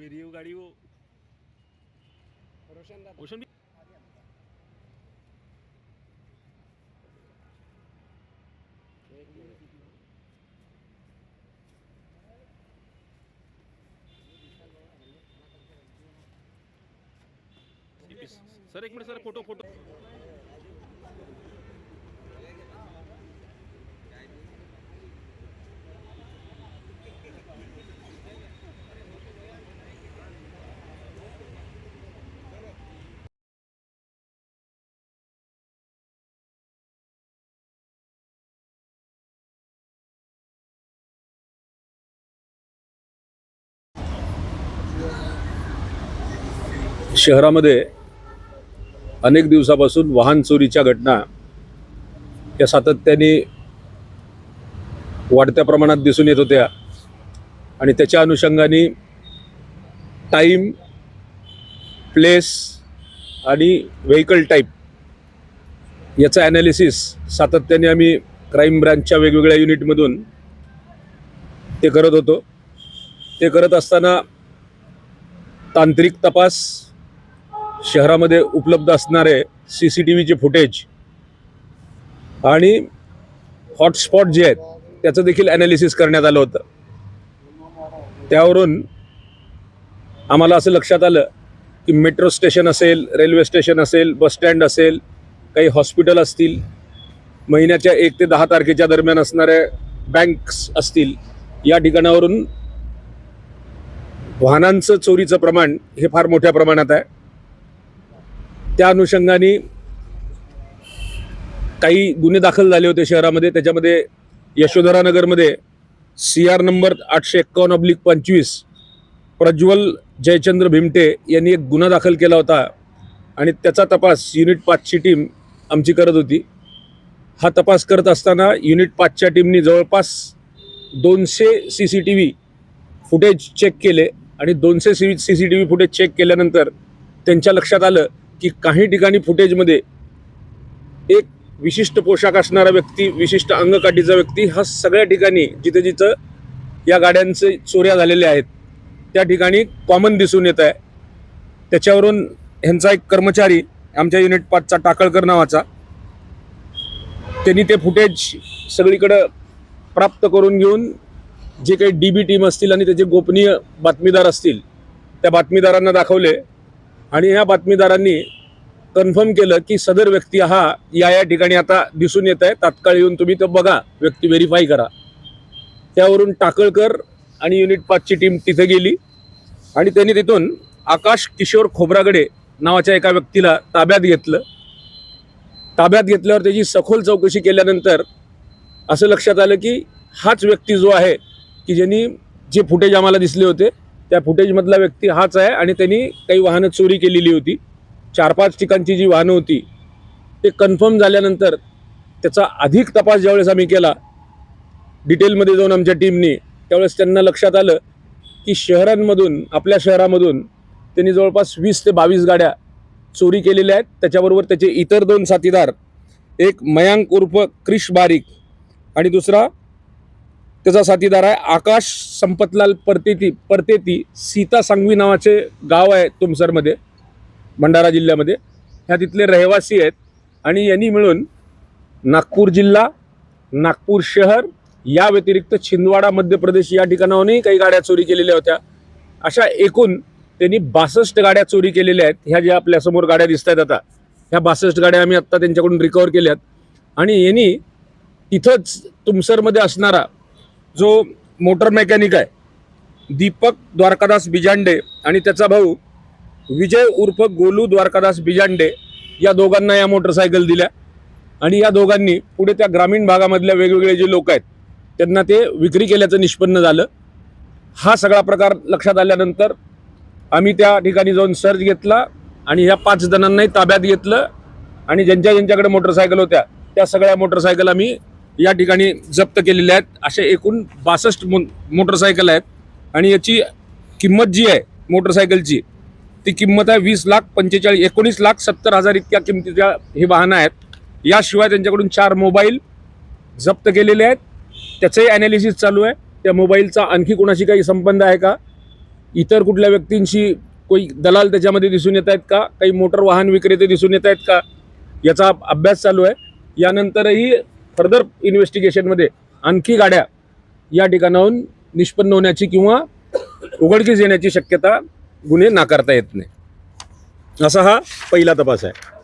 मेरी वो गाड़ी वो। रोशन भी सर एक मिनिट सर फोटो फोटो। शहरामध्ये अनेक दिवसापासून वाहन चोरीच्या घटना या सातत्याने वाढत्या प्रमाणात दिसून येत होत्या. आणि त्याच्या अनुषंगाने टाईम प्लेस आणि व्हेकल टाईप याचं ॲनालिसिस सातत्याने आम्ही क्राईम ब्रँचच्या वेगवेगळ्या युनिटमधून ते करत होतो. ते करत असताना तांत्रिक तपास शहरामध्ये उपलब्ध असणारे सी सी टी व्हीचे फुटेज आणि हॉटस्पॉट जे आहेत त्याचं देखील ॲनालिसिस करण्यात आलं होतं. त्यावरून आम्हाला असं लक्षात आलं की मेट्रो स्टेशन असेल रेल्वे स्टेशन असेल बसस्टँड असेल काही हॉस्पिटल असतील महिन्याच्या एक ते दहा तारखेच्या दरम्यान असणाऱ्या बँक्स असतील या ठिकाणावरून वाहनांचं चोरीचं प्रमाण हे फार मोठ्या प्रमाणात आहे. त्या अनुषंगाने काही गुन्हे दाखल झाले होते शहरामध्ये. त्याच्यामध्ये यशोधरा नगरमध्ये सी आर नंबर आठशे एक्कावन्न अब्लिक पंचवीस प्रज्वल जयचंद्र भिमटे यांनी एक गुन्हा दाखल केला होता आणि त्याचा तपास युनिट पाचची टीम आमची करत होती. हा तपास करत असताना युनिट पाचच्या टीमनी जवळपास दोनशे C C T V footage check केले आणि दोनशे C C C T V footage check केल्यानंतर त्यांच्या लक्षात आलं की काही ठिकाणी फुटेजमध्ये एक विशिष्ट पोशाख असणारा व्यक्ती विशिष्ट अंगकाठीचा व्यक्ती हा सगळ्या ठिकाणी जिथं जिथं या गाड्यांचे चोऱ्या झालेल्या आहेत त्या ठिकाणी कॉमन दिसून येत आहे. त्याच्यावरून ह्यांचा एक कर्मचारी आमच्या युनिट पाचचा टाकळकर नावाचा त्यांनी ते फुटेज सगळीकडं प्राप्त करून घेऊन जे काही डी बी टीम असतील आणि त्याचे गोपनीय बातमीदार असतील त्या बातमीदारांना दाखवले. आणि ह्या बातमीदारांनी कन्फर्म केलं की सदर व्यक्ती हा या या ठिकाणी आता दिसून येत आहे. तात्काळ येऊन तुम्ही तो बघा. व्यक्ती व्हेरीफाय करा. त्यावरून टाकळकर आणि युनिट पाचची टीम तिथे गेली. आणि त्यांनी तिथून आकाश किशोर खोबरागडे नावाच्या एका व्यक्तीला ताब्यात घेतलं. ताब्यात घेतल्यावर त्याची सखोल चौकशी केल्यानंतर असं लक्षात आलं की हाच व्यक्ती जो आहे की ज्यांनी जे फुटेज आम्हाला दिसले होते त्या फुटेजमधला व्यक्ती हाच आहे आणि त्यांनी काही वाहनं चोरी केलेली होती. चार पाच ठिकाणची जी वाहनं होती ते कन्फर्म झाल्यानंतर त्याचा अधिक तपास ज्यावेळेस आम्ही केला डिटेलमध्ये जाऊन आमच्या टीमनी त्यावेळेस त्यांना लक्षात आलं की शहरांमधून आपल्या शहरामधून त्यांनी जवळपास वीस ते बावीस गाड्या चोरी केलेल्या आहेत. त्याच्याबरोबर त्याचे इतर दोन साथीदार एक मयांक उर्फ क्रिश बारीक आणि दुसरा त्याचा साथीदार आहे आकाश संपतलाल परतेती परतेती सीता सांगवी नावाचे गाव आहे तुमसरमध्ये भंडारा जिल्ह्यामध्ये. ह्या तिथले रहिवासी आहेत आणि यांनी मिळून नागपूर जिल्हा नागपूर शहर या व्यतिरिक्त छिंदवाडा मध्य प्रदेश या ठिकाणाहूनही काही गाड्या चोरी केलेल्या होत्या. अशा एकूण त्यांनी बासष्ट गाड्या चोरी केलेल्या आहेत. ह्या ज्या आपल्यासमोर गाड्या दिसत आहेत आता ह्या बासष्ट गाड्या आम्ही आत्ता त्यांच्याकडून रिकवर केल्यात. आणि यांनी तिथंच तुमसरमध्ये असणारा जो मोटर मेकॅनिक आहे दीपक द्वारकादास बिजांडे आणि त्याचा भाऊ विजय उर्फ गोलू द्वारकादास बिजांडे या दोघांना या मोटरसायकल दिल्या. आणि या दोघांनी पुढे त्या ग्रामीण भागामधल्या वेगवेगळे जे लोक आहेत त्यांना ते विक्री केल्याचं निष्पन्न झालं. हा सगळा प्रकार लक्षात आल्यानंतर आम्ही त्या ठिकाणी जाऊन सर्च घेतला आणि ह्या पाच जणांनाही ताब्यात घेतलं. आणि ज्यांच्या ज्यांच्याकडे मोटरसायकल होत्या त्या सगळ्या मोटरसायकल आम्ही या ठिकाणी जप्त केलेल्या आहेत. असे एकूण बासष्ट मो मोटरसायकल आहेत. आणि याची किंमत जी आहे मोटरसायकलची ती किंमत आहे वीस लाख पंचेचाळीस एकोणीस लाख सत्तर हजार इतक्या किमतीच्या ही वाहनं आहेत. याशिवाय त्यांच्याकडून चार मोबाईल जप्त केलेले आहेत. त्याचंही ॲनालिसिस चालू आहे. त्या मोबाईलचा आणखी कोणाशी काही संबंध आहे का? इतर कुठल्या व्यक्तींशी कोई दलाल त्याच्यामध्ये दिसून येत आहेत का? काही मोटर वाहन विक्रेते दिसून येत आहेत का? याचा अभ्यास चालू आहे. यानंतरही फर्दर इन्व्हेस्टिगेशनमध्ये आणखी गाड्या या ठिकाणाहून निष्पन्न होण्याची किंवा उघडकीस येण्याची शक्यता गुन्हे नाकारता येत नाही. असा हा पहिला तपास आहे.